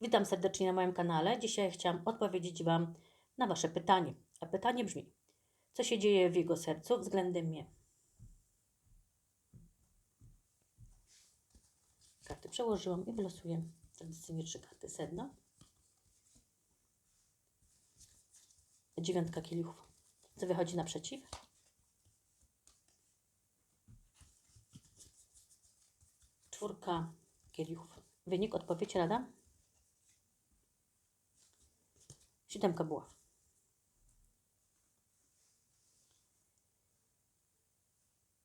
Witam serdecznie na moim kanale. Dzisiaj chciałam odpowiedzieć Wam na Wasze pytanie. A pytanie brzmi: co się dzieje w jego sercu względem mnie? Karty przełożyłam i wylosuję tradycyjnie trzy karty sedno. Dziewiątka kielichów. Co wychodzi naprzeciw? Czwórka kielichów. Wynik, odpowiedź, rada? Siódemka buław.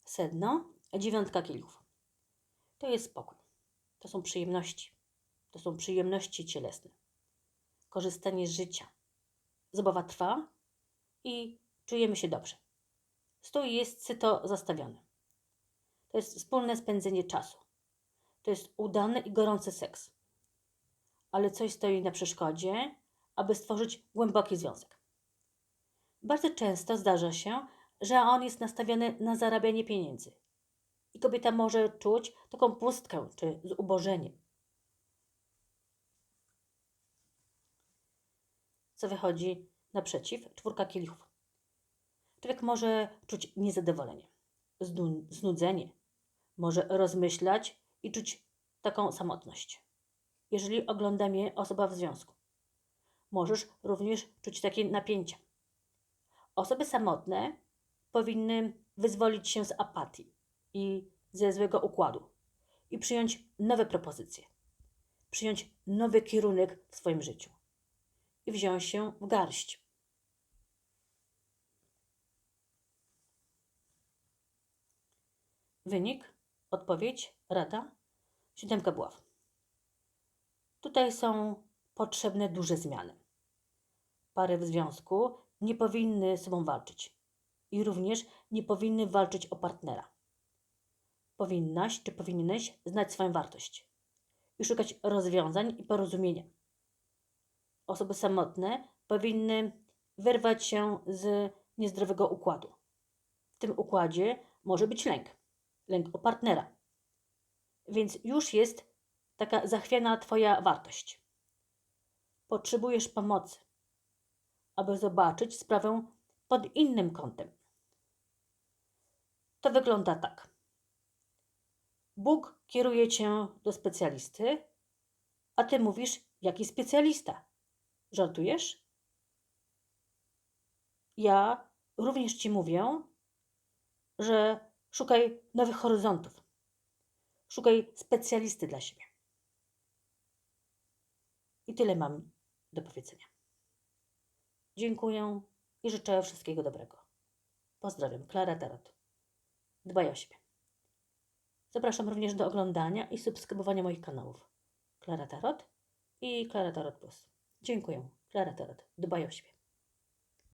Sedno, dziewiątka kielichów. To jest spokój. To są przyjemności. To są przyjemności cielesne. Korzystanie z życia. Zabawa trwa i czujemy się dobrze. Stój jest syto zastawiony. To jest wspólne spędzenie czasu. To jest udany i gorący seks. Ale coś stoi na przeszkodzie, aby stworzyć głęboki związek. Bardzo często zdarza się, że on jest nastawiony na zarabianie pieniędzy. I kobieta może czuć taką pustkę czy zubożenie. Co wychodzi naprzeciw? Czwórka kielichów. Człowiek może czuć niezadowolenie, znu- znudzenie, może rozmyślać i czuć taką samotność. Jeżeli ogląda mnie osoba w związku, możesz również czuć takie napięcia. Osoby samotne powinny wyzwolić się z apatii i ze złego układu i przyjąć nowe propozycje, przyjąć nowy kierunek w swoim życiu i wziąć się w garść. Wynik, odpowiedź, rada, siódemka buław. Tutaj są potrzebne duże zmiany. Pary w związku nie powinny z sobą walczyć i również nie powinny walczyć o partnera. Powinnaś czy powinieneś znać swoją wartość i szukać rozwiązań i porozumienia. Osoby samotne powinny wyrwać się z niezdrowego układu. W tym układzie może być lęk, lęk o partnera. Więc już jest taka zachwiana Twoja wartość. Potrzebujesz pomocy, aby zobaczyć sprawę pod innym kątem. To wygląda tak. Bóg kieruje cię do specjalisty, a ty mówisz, jaki specjalista? Żartujesz? Ja również ci mówię, że szukaj nowych horyzontów. Szukaj specjalisty dla siebie. I tyle mam do powiedzenia. Dziękuję i życzę wszystkiego dobrego. Pozdrawiam, Klara Tarot. Dbaj o siebie. Zapraszam również do oglądania i subskrybowania moich kanałów. Klara Tarot i Klara Tarot Plus. Dziękuję. Klara Tarot. Dbaj o siebie.